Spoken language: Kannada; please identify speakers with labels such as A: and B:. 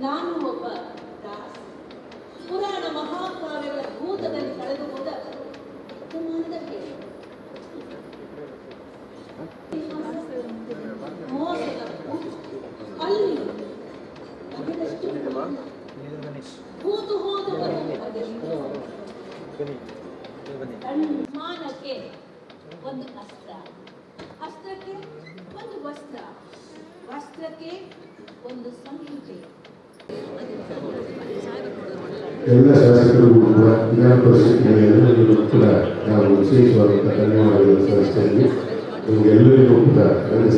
A: ನಾನು ಒಬ್ಬ ದಾಸ. ಪುರಾಣ ಮಹಾಕಾವ್ಯಗಳ ಭೂತದಲ್ಲಿ ಕಳೆದು ಹೋದ ಋತುಮಾನದ ಅಲ್ಲಿ ಬಗೆದಷ್ಟು ಕೂತು ಹೋದು ಮಾನಕ್ಕೆ ಒಂದು ಅಸ್ತ್ರ. ಅಸ್ತ್ರಕ್ಕೆ ಒಂದು ವಸ್ತ್ರ. ವಸ್ತ್ರಕ್ಕೆ ಒಂದು ಸಂಹಿತೆ.
B: ಎಲ್ಲ ಶಾಸಕರಿಗೂ ಕೂಡ ಎಲ್ಲರಿಗೂ ಕೂಡ ನಾವು ವಿಶೇಷವಾದಂಥ ಧನ್ಯವಾದಗಳನ್ನು ಸಲ್ಲಿಸ್ತಾ ನಿಮಗೆಲ್ಲರಿಗೂ ಕೂಡ ನನ್ನ